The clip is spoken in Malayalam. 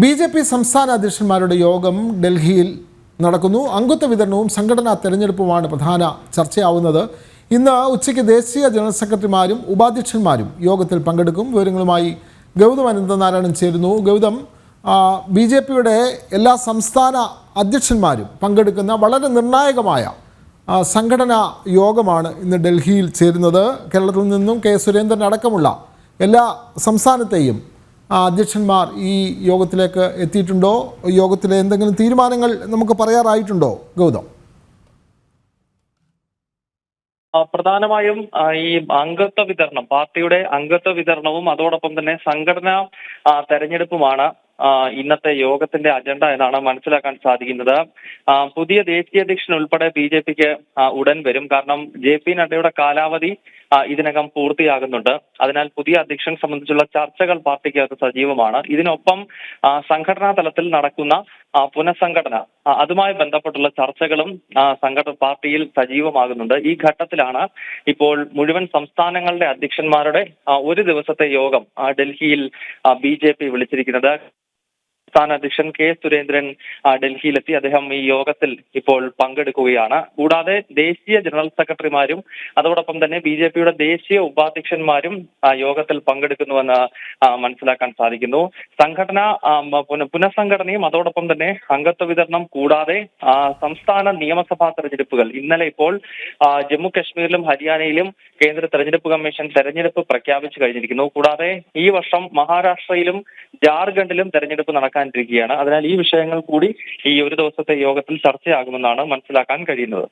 ബി ജെ പി സംസ്ഥാന അധ്യക്ഷന്മാരുടെ യോഗം ഡൽഹിയിൽ നടക്കുന്നു. അംഗത്വ വിതരണവും സംഘടനാ തെരഞ്ഞെടുപ്പുമാണ് പ്രധാന ചർച്ചയാവുന്നത്. ഇന്ന് ഉച്ചയ്ക്ക് ദേശീയ ജനറൽ സെക്രട്ടറിമാരും ഉപാധ്യക്ഷന്മാരും യോഗത്തിൽ പങ്കെടുക്കും. വിവരങ്ങളുമായി ഗൗതം അനന്തനാരായണൻ ചേരുന്നു. ഗൗതം ബി ജെ പിയുടെ എല്ലാ സംസ്ഥാന അധ്യക്ഷന്മാരും പങ്കെടുക്കുന്ന വളരെ നിർണായകമായ സംഘടനാ യോഗമാണ് ഇന്ന് ഡൽഹിയിൽ ചേരുന്നത്. കേരളത്തിൽ നിന്നും കെ സുരേന്ദ്രൻ അടക്കമുള്ള എല്ലാ സംസ്ഥാനത്തെയും അധ്യക്ഷന്മാർ ഈ യോഗത്തിലേക്ക് എത്തിയിട്ടുണ്ടോ? യോഗത്തിലെ എന്തെങ്കിലും തീരുമാനങ്ങൾ നമുക്ക് പറയാറായിട്ടുണ്ടോ? ഗൗതം. പ്രധാനമായും ഈ അംഗത്വ വിതരണം പാർട്ടിയുടെ അംഗത്വ വിതരണവും അതോടൊപ്പം തന്നെ സംഘടനാ ആ, തെരഞ്ഞെടുപ്പുമാണ് ഇന്നത്തെ യോഗത്തിന്റെ അജണ്ട എന്നാണ് മനസ്സിലാക്കാൻ സാധിക്കുന്നത്. പുതിയ ദേശീയ അധ്യക്ഷൻ ഉൾപ്പെടെ ബി ജെ പിക്ക് ഉടൻ വരും. കാരണം ജെ പി നഡ്ഡയുടെ കാലാവധി ആ, ഇതിനകം പൂർത്തിയാകുന്നുണ്ട്. അതിനാൽ പുതിയ അധ്യക്ഷൻ സംബന്ധിച്ചുള്ള ചർച്ചകൾ പാർട്ടിക്കകത്ത് സജീവമാണ്. ഇതിനൊപ്പം സംഘടനാ തലത്തിൽ നടക്കുന്ന പുനഃസംഘടന അതുമായി ബന്ധപ്പെട്ടുള്ള ചർച്ചകളും സംഘടന പാർട്ടിയിൽ സജീവമാകുന്നുണ്ട്. ഈ ഘട്ടത്തിലാണ് ഇപ്പോൾ മുഴുവൻ സംസ്ഥാനങ്ങളുടെ അധ്യക്ഷന്മാരുടെ ഒരു ദിവസത്തെ യോഗം ഡൽഹിയിൽ ബി ജെ പി വിളിച്ചിരിക്കുന്നത്. സംസ്ഥാന അധ്യക്ഷൻ കെ സുരേന്ദ്രൻ ഡൽഹിയിലെത്തി. അദ്ദേഹം ഈ യോഗത്തിൽ ഇപ്പോൾ പങ്കെടുക്കുകയാണ്. കൂടാതെ ദേശീയ ജനറൽ സെക്രട്ടറിമാരും അതോടൊപ്പം തന്നെ ബി ജെ പിയുടെ ദേശീയ ഉപാധ്യക്ഷന്മാരും യോഗത്തിൽ പങ്കെടുക്കുന്നുവെന്ന് മനസ്സിലാക്കാൻ സാധിക്കുന്നു. സംഘടന പുനഃസംഘടനയും അതോടൊപ്പം തന്നെ അംഗത്വ വിതരണം കൂടാതെ സംസ്ഥാന നിയമസഭാ തെരഞ്ഞെടുപ്പുകൾ. ഇന്നലെ ഇപ്പോൾ ജമ്മു കശ്മീരിലും ഹരിയാനയിലും കേന്ദ്ര തെരഞ്ഞെടുപ്പ് കമ്മീഷൻ തെരഞ്ഞെടുപ്പ് പ്രഖ്യാപിച്ചു കഴിഞ്ഞിരിക്കുന്നു. കൂടാതെ ഈ വർഷം മഹാരാഷ്ട്രയിലും ജാർഖണ്ഡിലും തെരഞ്ഞെടുപ്പ് നടക്കാനിരിക്കുകയാണ്. അതിനാൽ ഈ വിഷയങ്ങൾ കൂടി ഈ ഒരു ദിവസത്തെ യോഗത്തിൽ ചർച്ചയാകുമെന്നാണ് മനസ്സിലാക്കാൻ കഴിയുന്നത്.